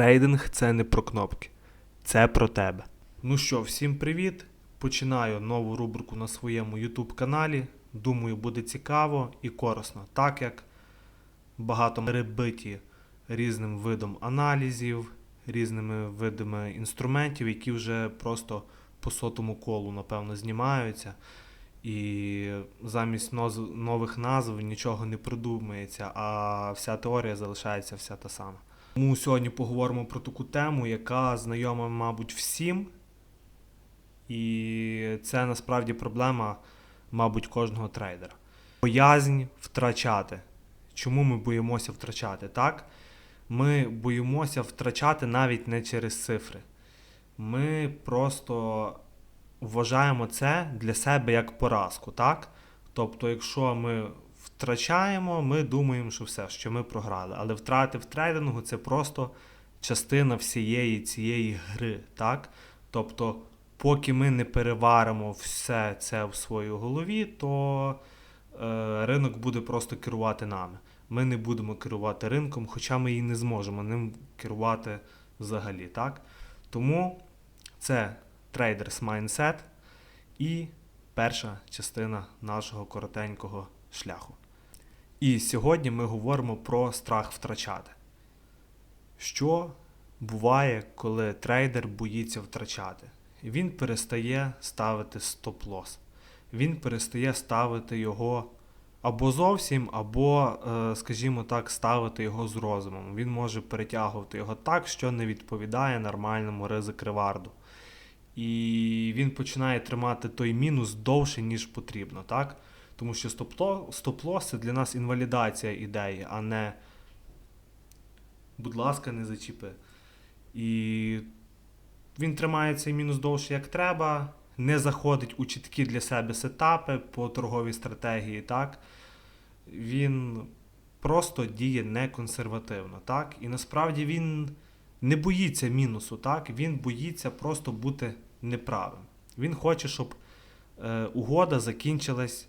Трейдинг це не про кнопки, це про тебе. Ну що, всім привіт! Починаю нову рубрику на своєму YouTube каналі. Думаю, буде цікаво і корисно, так як багато перебиті різним видом аналізів, різними видами інструментів, які вже просто по сотому колу, напевно, знімаються. І замість нових назв нічого не придумається, а вся теорія залишається вся та сама. Тому сьогодні поговоримо про таку тему, яка знайома, мабуть, всім. І це насправді проблема, мабуть, кожного трейдера. Боязнь втрачати. Чому ми боїмося втрачати? Так? Ми боїмося втрачати навіть не через цифри. Ми просто вважаємо це для себе як поразку, так? Тобто, якщо ми втрачаємо, ми думаємо, що все, що ми програли. Але втрати в трейдингу це просто частина всієї цієї гри, так? Тобто, поки ми не переваримо все це в своїй голові, то е, ринок буде просто керувати нами. Ми не будемо керувати ринком, хоча ми і не зможемо ним керувати взагалі, так? Тому це трейдерс mindset і перша частина нашого коротенького шляху. І сьогодні ми говоримо про страх втрачати. Що буває, коли трейдер боїться втрачати? Він перестає ставити стоп-лос. Він перестає ставити його або зовсім, або, е, скажімо так, ставити його з розумом. Він може перетягувати його так, що не відповідає нормальному ризик реварду. І він починає тримати той мінус довше, ніж потрібно, так? Тому що стоп-ло- стоп-лос це для нас інвалідація ідеї, а не будь ласка, не зачіпи. І він тримає цей мінус довше, як треба, не заходить у чіткі для себе сетапи по торговій стратегії, так? Він просто діє неконсервативно, так? І насправді він не боїться мінусу, так? Він боїться просто бути неправим. Він хоче, щоб е, угода закінчилась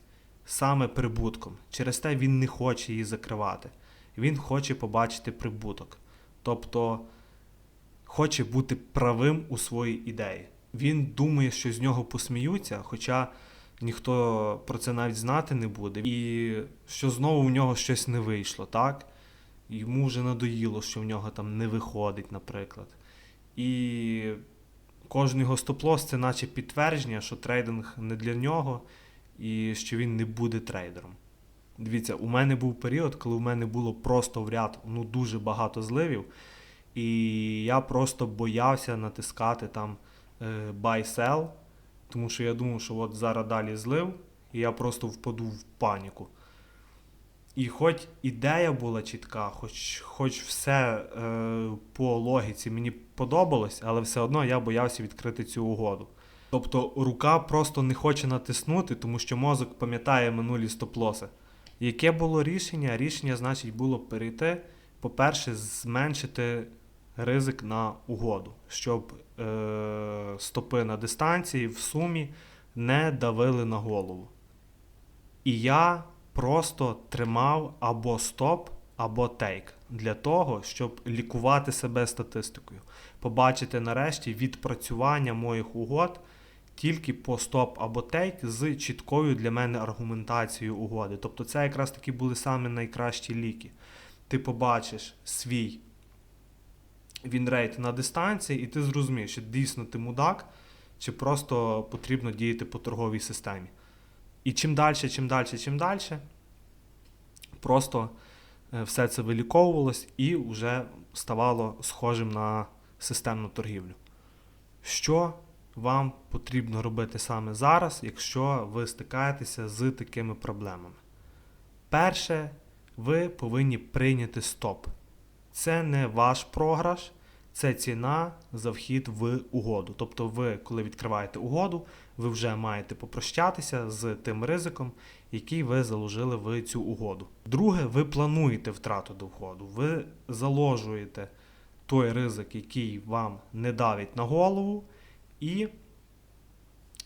саме прибутком. Через те він не хоче її закривати. Він хоче побачити прибуток. Тобто хоче бути правим у своїй ідеї. Він думає, що з нього посміються, хоча ніхто про це навіть знати не буде. І що знову в нього щось не вийшло, так? Йому вже надоїло, що в нього там не виходить, наприклад. І кожен його стоп-лос це наче підтвердження, що трейдинг не для нього і що він не буде трейдером. Дивіться, у мене був період, коли у мене було просто в ряд ну, дуже багато зливів, і я просто боявся натискати там е, buy-sell, тому що я думав, що от зараз далі злив, і я просто впаду в паніку. І хоч ідея була чітка, хоч, хоч все е, по логіці мені подобалось, але все одно я боявся відкрити цю угоду. Тобто рука просто не хоче натиснути, тому що мозок пам'ятає минулі стоп-лоси. Яке було рішення? Рішення, значить, було перейти, по-перше, зменшити ризик на угоду, щоб е, стопи на дистанції в сумі не давили на голову. І я просто тримав або стоп, або тейк для того, щоб лікувати себе статистикою, побачити нарешті відпрацювання моїх угод тільки по стоп або тейк з чіткою для мене аргументацією угоди. Тобто це якраз таки були саме найкращі ліки. Ти побачиш свій вінрейт на дистанції, і ти зрозумієш, чи дійсно ти мудак, чи просто потрібно діяти по торговій системі. І чим далі, чим далі, чим далі, просто е, все це виліковувалось і вже ставало схожим на системну торгівлю. Що вам потрібно робити саме зараз, якщо ви стикаєтеся з такими проблемами? Перше, ви повинні прийняти стоп. Це не ваш програш, це ціна за вхід в угоду. Тобто, ви, коли відкриваєте угоду, ви вже маєте попрощатися з тим ризиком, який ви заложили в цю угоду. Друге, ви плануєте втрату до входу. Ви заложуєте той ризик, який вам не давить на голову, і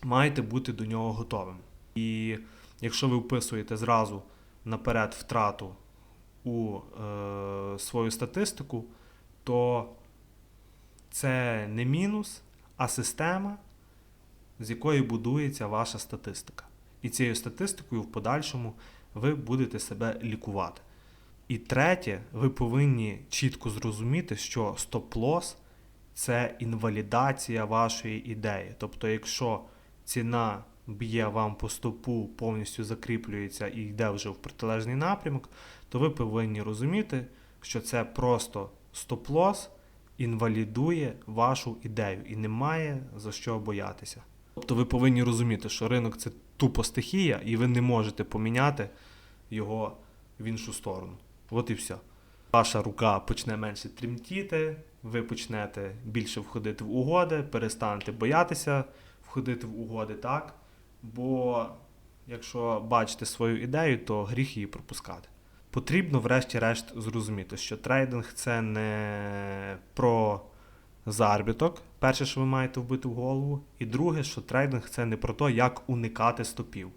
маєте бути до нього готовим. І якщо ви вписуєте зразу наперед втрату у е, свою статистику, то це не мінус, а система, з якої будується ваша статистика. І цією статистикою в подальшому ви будете себе лікувати. І третє, ви повинні чітко зрозуміти, що стоп-лос це інвалідація вашої ідеї. Тобто, якщо ціна б'є вам по стопу, повністю закріплюється і йде вже в протилежний напрямок, то ви повинні розуміти, що це просто стоп-лос інвалідує вашу ідею і немає за що боятися. Тобто ви повинні розуміти, що ринок це тупо стихія, і ви не можете поміняти його в іншу сторону. От і все. Ваша рука почне менше тремтіти, ви почнете більше входити в угоди, перестанете боятися входити в угоди, так? Бо якщо бачите свою ідею, то гріх її пропускати. Потрібно, врешті-решт, зрозуміти, що трейдинг це не про заробіток, перше, що ви маєте вбити в голову, і друге, що трейдинг це не про те, як уникати стопів.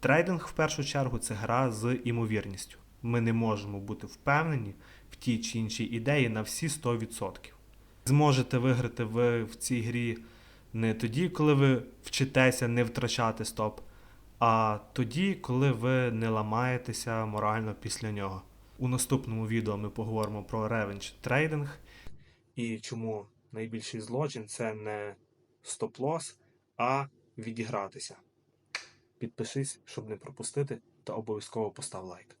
Трейдинг в першу чергу це гра з імовірністю. Ми не можемо бути впевнені в тій чи іншій ідеї на всі 100%. Зможете виграти ви в цій грі не тоді, коли ви вчитеся не втрачати стоп, а тоді, коли ви не ламаєтеся морально після нього. У наступному відео ми поговоримо про ревенч трейдинг і чому найбільший злочин це не стоп-лос, а відігратися. Підпишись, щоб не пропустити, та обов'язково постав лайк.